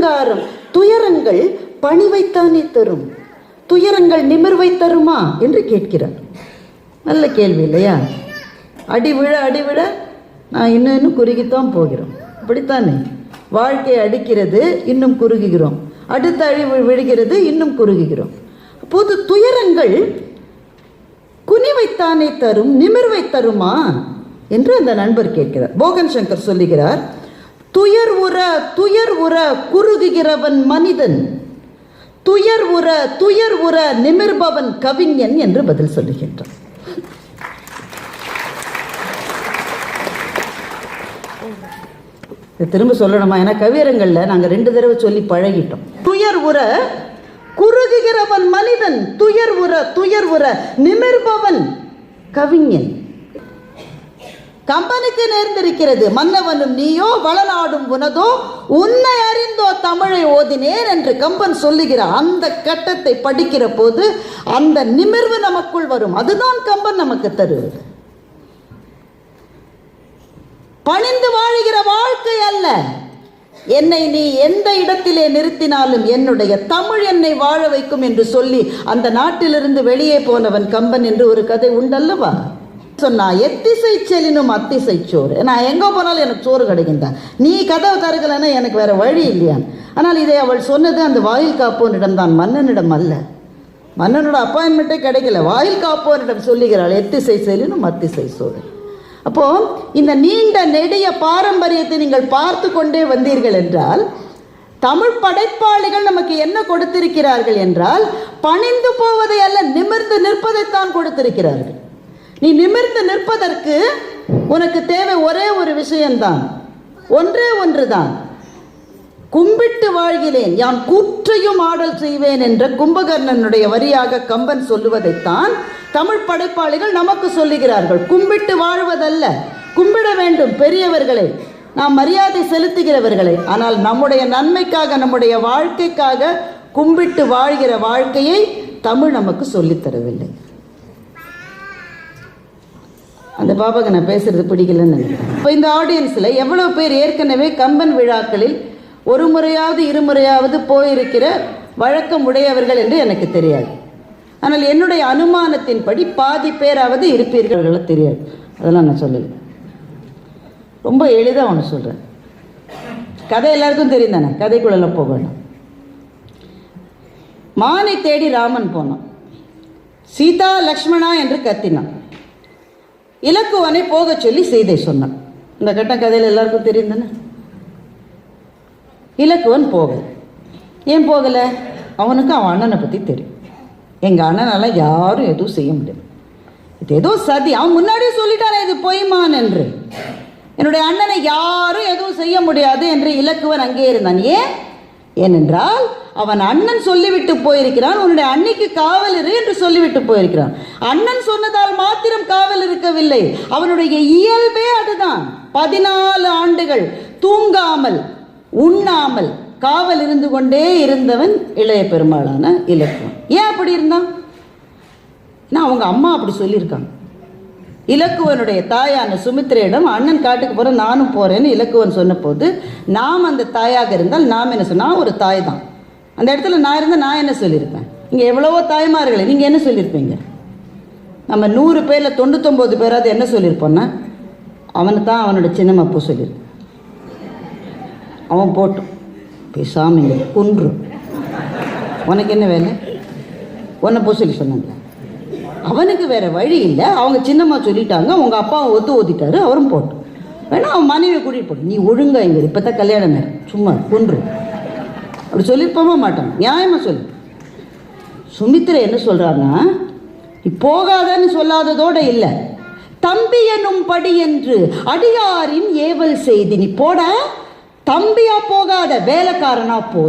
அகங்காரம் துயரங்கள் பணிவைத்தானே தரும். துயரங்கள் நிமிர்வை தருமா என்று கேட்கிறார். நல்ல கேள்வி இல்லையா? அடி விழ அடி விழ நான் இன்னும் இன்னும் குறுகித்தான் போகிறோம். அப்படித்தானே வாழ்க்கை அடிக்கிறது இன்னும் குறுகுகிறோம். அடுத்த அழிவு விழுகிறது இன்னும் குறுகுகிறோம். அப்போது துயரங்கள் குனிவைத்தானே தரும் நிமிர்வை தருமா? என்று அந்த நண்பர் கேட்கிறார். போகன் சங்கர் சொல்லுகிறார் துயர் உற துயர் உற குறுகுகிறவன் மனிதன். துயர் உற துயர் உற நிமிர்பவன் கவிஞன் என்று பதில் சொல்லுகின்றான். இதை திரும்ப சொல்லணுமா? ஏன்னா கவியரங்களில் நாங்கள் ரெண்டு தடவை சொல்லி பழகிட்டோம். துயர் உற குறுகுகிறவன் மனிதன். துயர் உற துயர் உற நிமிர்பவன் கவிஞன். கம்பனுக்கு நேர்ந்திருக்கிறது. மன்னவனும் நீயோ வளநாடும் உனதோ உன்னை அறிந்தோ தமிழை ஓதினேன் என்று கம்பன் சொல்லுகிற அந்த கட்டத்தை படிக்கிற போது அந்த நிமிர்வு நமக்குள் வரும். அதுதான் கம்பன் நமக்கு தருவது. பணிந்து வாழுகிற வாழ்க்கை அல்ல. என்னை நீ எந்த இடத்திலே நிறுத்தினாலும் என்னுடைய தமிழ் என்னை வாழ வைக்கும் என்று சொல்லி அந்த நாட்டிலிருந்து வெளியே போனவன் கம்பன் என்று ஒரு கதை உண்டல்லவா? சொன்னா எத்திசை செலினும் அத்திசை சோறு நான் எங்கே போனாலும் எனக்கு சோறு கிடைக்கின்றா நீ கதவை தருகலைன்னா எனக்கு வேற வழி இல்லையான் ஆனால் இதை அவள் சொன்னது அந்த வாயில் காப்போனிடம் தான். மன்னனிடம் அல்ல. மன்னனோட அப்பாயின்மெண்ட்டே கிடைக்கல. வாயில் காப்போனிடம் சொல்லுகிறாள் எத்திசை செலினும் அத்திசை சோறு அப்போ இந்த நீண்ட நெடிய பாரம்பரியத்தை நீங்கள் பார்த்து கொண்டே வந்தீர்கள் என்றால் தமிழ் படைப்பாளிகள் நமக்கு என்ன கொடுத்திருக்கிறார்கள் என்றால் பணிந்து போவதை அல்ல நிமிர்ந்து நிற்பதைத்தான் கொடுத்திருக்கிறார்கள். நீ நிமிர்ந்து நிற்பதற்கு உனக்கு தேவை ஒரே ஒரு விஷயம்தான். ஒன்றே ஒன்றுதான். கும்பிட்டு வாழ்கிறேன். யான் கூற்றையும் ஆடல் செய்வேன் என்ற கும்பகர்ணனுடைய வரியாக கம்பன் சொல்லுவதைத்தான் தமிழ் படைப்பாளிகள் நமக்கு சொல்லுகிறார்கள். கும்பிட்டு வாழ்வதல்ல. கும்பிட வேண்டும் பெரியவர்களை. நாம் மரியாதை செலுத்துகிறவர்களை. ஆனால் நம்முடைய நன்மைக்காக நம்முடைய வாழ்க்கைக்காக கும்பிட்டு வாழ்கிற வாழ்க்கையை தமிழ் நமக்கு சொல்லித் தரவில்லை. அந்த பாபாக்கு நான் பேசுறது பிடிக்கலன்னு நினைக்கிறேன். இப்போ இந்த ஆடியன்ஸில் எவ்வளோ பேர் ஏற்கனவே கம்பன் விழாக்களில் ஒரு முறையாவது இருமுறையாவது போயிருக்கிற வழக்கம் உடையவர்கள் என்று எனக்கு தெரியாது. ஆனால் என்னுடைய அனுமானத்தின்படி பாதி பேராவது இருப்பீர்கள் தெரியாது. அதெல்லாம் நான் சொல்லலை. ரொம்ப எளிதாக ஒன்று சொல்கிறேன் கதை எல்லாருக்கும் தெரியும் தானே? கதைக்குள்ளெல்லாம் போக வேண்டாம். மானை தேடி ராமன் போனான். சீதா லக்ஷ்மணா என்று கத்தினான். இலக்குவனை போகச் சொல்லி சீதை சொன்னான். இந்த கட்ட கதையில் எல்லாருக்கும் தெரியுதுன்னு இலக்குவன் போகல. ஏன் போகலை? அவனுக்கு அவன் அண்ணனை பற்றி தெரியும். எங்கள் அண்ணனால் யாரும் எதுவும் செய்ய முடியாது இது ஏதோ சதி. அவன் முன்னாடியே சொல்லிட்டாரே இது பொய்மான் என்று. என்னுடைய அண்ணனை யாரும் எதுவும் செய்ய முடியாது என்று இலக்குவன் அங்கே இருந்தான். ஏன்? ஏனென்றால் அவன் அண்ணன் சொல்லிவிட்டு போயிருக்கிறான். உன்னுடைய அன்னைக்கு காவல் இரு என்று சொல்லிவிட்டு போயிருக்கிறான். அண்ணன் சொன்னதால் மாத்திரம் காவல் இருக்கவில்லை. அவனுடைய இயல்பே அதுதான். பதினாலு ஆண்டுகள் தூங்காமல் உண்ணாமல் காவல் இருந்து கொண்டே இருந்தவன் இளைய பெருமாளான இலக்குவன் ஏன் அப்படி இருந்தான்? நான் அவங்க அம்மா அப்படி சொல்லியிருக்காங்க. இலக்குவனுடைய தாயான சுமித்திரையிடம் அண்ணன் காட்டுக்கு போகிறேன் நானும் போகிறேன்னு இலக்குவன் சொன்னபோது நாம் அந்த தாயாக இருந்தால் நாம் என்ன சொன்னால் ஒரு தாய் தான். அந்த இடத்துல நான் இருந்தால் நான் என்ன சொல்லியிருப்பேன்? இங்கே எவ்வளவோ தாய்மார்களே நீங்கள் என்ன சொல்லியிருப்பீங்க? நம்ம நூறு பேரில் தொண்ணூத்தொம்பது பேராவது என்ன சொல்லியிருப்போன்னா அவனை தான் அவனோட சின்னமப்பு சொல்லியிருப்பான். அவன் போட்டும். பேசாம குன்றும் உனக்கு என்ன வேலை? உன்னை போ சொல்லி சொன்னாங்க. அவனுக்கு வேற வழி இல்லை. அவங்க சின்னம்மா சொல்லிட்டாங்க. அவங்க அப்பாவை ஒத்து ஓத்திட்டாரு அவரும் போட்டோம் வேணா அவன் மனைவியை கூட்டிகிட்டு போட்டு நீ ஒழுங்கா இங்கே இப்போ தான் கல்யாணம் நேரம். சும்மா குன்று. அப்படி சொல்லியிருப்போமா மாட்டான். நியாயமாக சொல்லு. சுமித்ரா என்ன சொல்கிறாங்கன்னா நீ போகாதன்னு சொல்லாததோட இல்லை. தம்பி என்னும் படி என்று அடியாரின் ஏவல் செய்தி. நீ போட. தம்பியா போகாத வேலைக்காரனா போன்.